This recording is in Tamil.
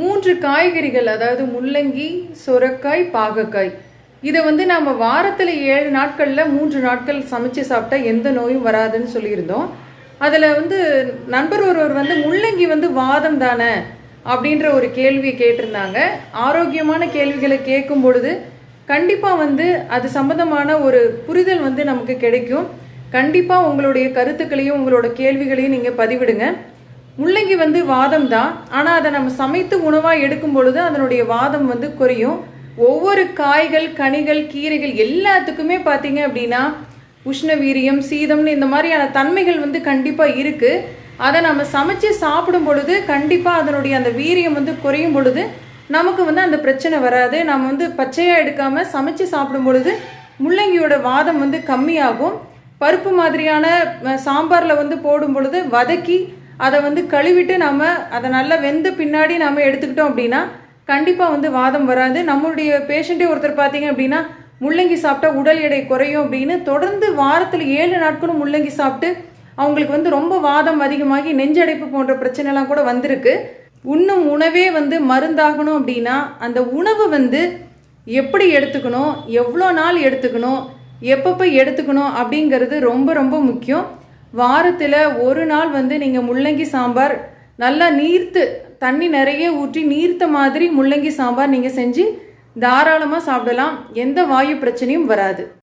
மூன்று காய்கறிகள் அதாவது முள்ளங்கி சுரக்காய் பாகக்காய். இதை வந்து நாம் வாரத்தில் ஏழு நாட்களில் மூன்று நாட்கள் சமைச்சு சாப்பிட்டா எந்த நோயும் வராதுன்னு சொல்லியிருந்தோம். அதில் வந்து நண்பர் ஒருவர் வந்து முள்ளங்கி வந்து வாதம் தானே அப்படின்ற ஒரு கேள்வியை கேட்டிருந்தாங்க. ஆரோக்கியமான கேள்விகளை கேட்கும் பொழுது கண்டிப்பாக வந்து அது சம்பந்தமான ஒரு புரிதல் வந்து நமக்கு கிடைக்கும். கண்டிப்பாக உங்களுடைய கருத்துக்களையும் உங்களோட கேள்விகளையும் நீங்கள் பதிவிடுங்க. முள்ளங்கி வந்து வாதம் தான் ஆனால் அதை நம்ம சமைத்து உணவாக எடுக்கும் பொழுது அதனுடைய வாதம் வந்து குறையும். ஒவ்வொரு காய்கள் கனிகள் கீரைகள் எல்லாத்துக்குமே பார்த்தீங்க அப்படின்னா உஷ்ண வீரியம் சீதம்னு இந்த மாதிரியான தன்மைகள் வந்து கண்டிப்பாக இருக்குது அதை நம்ம சமைச்சு சாப்பிடும் பொழுது கண்டிப்பாக அதனுடைய அந்த வீரியம் வந்து குறையும் பொழுது நமக்கு வந்து அந்த பிரச்சனை வராது. நம்ம வந்து பச்சையாக எடுக்காமல் சமைச்சு சாப்பிடும் பொழுது முள்ளங்கியோட வாதம் வந்து கம்மியாகும். பருப்பு மாதிரியான சாம்பாரில் வந்து போடும் பொழுது வதக்கி அதை வந்து கழுவிட்டு நம்ம அதை நல்லா வெந்த பின்னாடி நம்ம எடுத்துக்கிட்டோம் அப்படின்னா கண்டிப்பாக வந்து வாதம் வராது. நம்மளுடைய பேஷண்ட்டே ஒருத்தர் பார்த்தீங்க அப்படின்னா முள்ளங்கி சாப்பிட்டா உடல் எடை குறையும் அப்படின்னு தொடர்ந்து வாரத்தில் ஏழு நாட்களும் முள்ளங்கி சாப்பிட்டு அவங்களுக்கு வந்து ரொம்ப வாதம் அதிகமாகி நெஞ்சடைப்பு போன்ற பிரச்சனைலாம் கூட வந்திருக்கு. உண்ணும் உணவே வந்து மருந்தாகணும் அப்படின்னா அந்த உணவு வந்து எப்படி எடுத்துக்கணும் எவ்வளோ நாள் எடுத்துக்கணும் எப்பப்போ எடுத்துக்கணும் அப்படிங்கிறது ரொம்ப ரொம்ப முக்கியம். வாரத்தில் ஒரு நாள் வந்து நீங்கள் முள்ளங்கி சாம்பார் நல்லா நீர்த்து தண்ணி நிறைய ஊற்றி நீர்த்த மாதிரி முள்ளங்கி சாம்பார் நீங்கள் செஞ்சு தாராளமாக சாப்பிடலாம். எந்த வாயு பிரச்சனையும் வராது.